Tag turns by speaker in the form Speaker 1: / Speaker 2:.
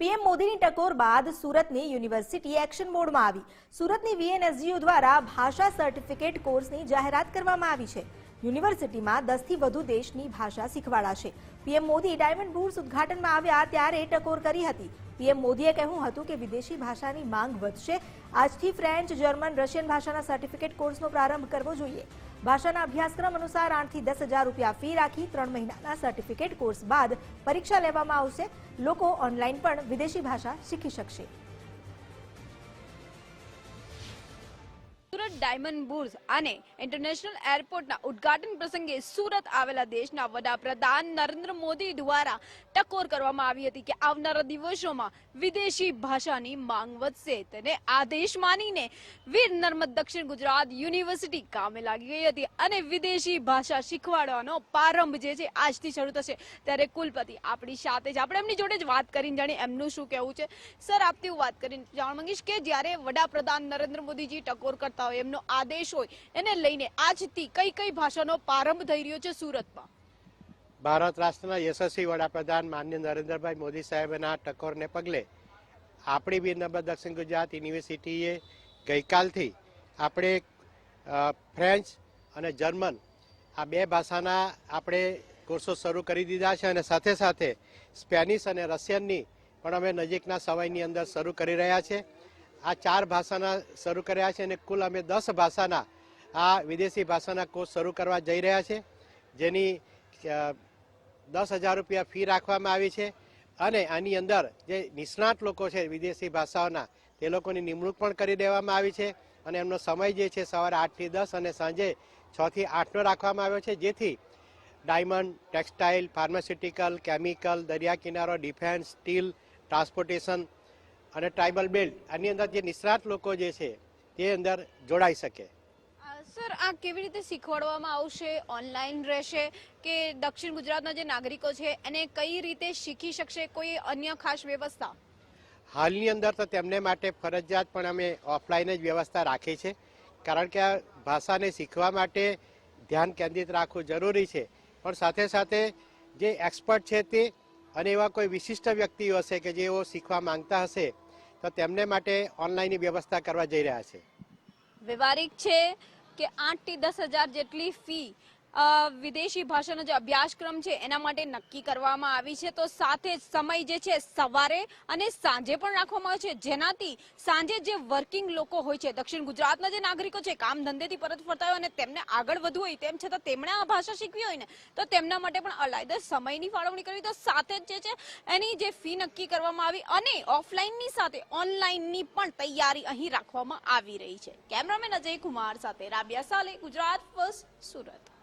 Speaker 1: PM મોદીની ટકોર બાદ સુરતની યુનિવર્સિટી એક્શન મોડમાં આવી. સુરતની વીએનએસજીયુ દ્વારા ભાષા સર્ટિફિકેટ કોર્સની જાહેરાત કરવામાં આવી છે. યુનિવર્સિટીમાં દસથી વધુ દેશની ભાષા શીખવાડાશે. પીએમ મોદી ડાયમંડ બુર્સ ઉદ્ઘાટનમાં આવ્યા ત્યારે ટકોર કરી હતી. પીએમ મોદીએ કહ્યું હતું કે વિદેશી ભાષાની માંગ વધશે. આજથી ફ્રેન્ચ, જર્મન, રશિયન ભાષાના સર્ટિફિકેટ કોર્સનો પ્રારંભ કરવો જોઈએ. ભાષાના અભ્યાસક્રમ અનુસાર આઠથી દસ હજાર રૂપિયા ફી રાખી ત્રણ મહિનાના સર્ટિફિકેટ કોર્સ બાદ પરીક્ષા લેવામાં આવશે. લોકો ઓનલાઈન પણ વિદેશી ભાષા શીખી શકશે.
Speaker 2: ડાયમંડ બુર્સ અને ઇન્ટરનેશનલ એરપોર્ટના ઉદ્ઘાટન પ્રસંગે સુરત આવેલા દેશના વડાપ્રધાન નરેન્દ્ર મોદી દ્વારા ટકોર કરવામાં આવી હતી કે આવનારા દિવસોમાં વિદેશી ભાષાની માંગ વધશે. તેને આદેશ માનીને વીર નર્મદ દક્ષિણ ગુજરાત યુનિવર્સિટી કામે લાગી ગઈ હતી અને વિદેશી ભાષા શીખવાડવાનો પ્રારંભ જે છે આજથી શરૂ થશે. ત્યારે કુલપતિ આપણી સાથે જ આપણે એમની જોડે જ વાત કરીને જાણીએ એમનું શું કહેવું છે. સર આપતી હું વાત કરીને જાણવા માંગીશ કે જ્યારે વડાપ્રધાન નરેન્દ્ર મોદીજી ટકોર કરતા હોય એમનો આદેશ હોય, એને લઈને આજથી કઈ કઈ ભાષાનો પ્રારંભ થઈ રહ્યો છે સુરતમાં?
Speaker 3: ભારત રાષ્ટ્રના યશસ્વી વડાપ્રધાન માન્ય નરેન્દ્રભાઈ મોદી સાહેબના ટકોરને પગલે આપણી બી નર્મદ દક્ષિણ ગુજરાત યુનિવર્સિટીએ ગઈકાલથી આપણે ફ્રેન્ચ અને જર્મન આ બે ભાષાના આપણે કોર્સો શરૂ કરી દીધા છે અને સાથે સાથે સ્પેનિશ અને રશિયનની પણ અમે નજીકના સમયની અંદર શરૂ કરી રહ્યા છે. આ ચાર ભાષાના શરૂ કર્યા છે અને કુલ અમે દસ ભાષાના આ વિદેશી ભાષાના કોર્સ શરૂ કરવા જઈ રહ્યા છે, જેની દસ હજાર રૂપિયા ફી રાખવામાં આવી છે અને આની અંદર જે નિષ્ણાત લોકો છે વિદેશી ભાષાઓના, તે લોકોની નિમણૂક પણ કરી દેવામાં આવી છે અને એમનો સમય જે છે સવારે આઠથી દસ અને સાંજે છથી આઠનો રાખવામાં આવ્યો છે, જેથી ડાયમંડ, ટેક્સટાઇલ, ફાર્માસ્યુટિકલ, કેમિકલ દરિયા કિનારો ડિફેન્સ, સ્ટીલ, ટ્રાન્સપોર્ટેશન અને ટ્રાઇબલ બેલ્ટ આની અંદર જે નિષ્ણાત લોકો જે છે તે અંદર જોડાઈ શકે.
Speaker 2: સર આ કેવી રીતે શીખવાડવામાં આવશે ઓનલાઈન રહેશે કે દક્ષિણ ગુજરાતના જે નાગરિકો છે એને કઈ રીતે શીખી શકશે કોઈ અન્ય ખાસ વ્યવસ્થા?
Speaker 3: હાલની અંદર તો તેમને માટે ફરજિયાત પણ અમે ઓફલાઈન જ વ્યવસ્થા રાખી છે કારણ કે આ ભાષાને શીખવા માટે ધ્યાન કેન્દ્રિત રાખવું જરૂરી છે. પણ સાથે સાથે જે એક્સપર્ટ છે તે અને એવા કોઈ વિશિષ્ટ વ્યક્તિઓ હશે કે જેઓ શીખવા માંગતા હશે તો તેમને માટે ઓનલાઈનની વ્યવસ્થા કરવા જઈ રહ્યા છે.
Speaker 2: વ્યવહારિક છે કે આઠથી દસ હજાર જેટલી ફી વિદેશી ભાષાનો જે અભ્યાસક્રમ છે, એના માટે નક્કી કરવામાં આવી છે. તો સાથે સમય જે છે, સવારે અને સાંજે પણ રાખવામાં આવે છે. જેનાથી સાંજે જે વર્કિંગ લોકો હોય છે, દક્ષિણ ગુજરાતના જે નાગરિકો છે, કામ ધંધેથી પરત ફરતા હોય અને તેમને આગળ વધવું હોય, તેમ છતાં તેમણે આ ભાષા શીખવી હોય ને, તો તેમના માટે પણ અલાયદા સમયની ફાળવણી કરવી. તો સાથે જ જે છે, એની જે ફી નક્કી કરવામાં આવી અને ઓફલાઈનની સાથે ઓનલાઈનની પણ તૈયારી અહીં રાખવામાં આવી રહી છે. કેમેરામેન અજય કુમાર સાથે રાબિયા સાલે, ગુજરાત ફર્સ્ટ સુરત.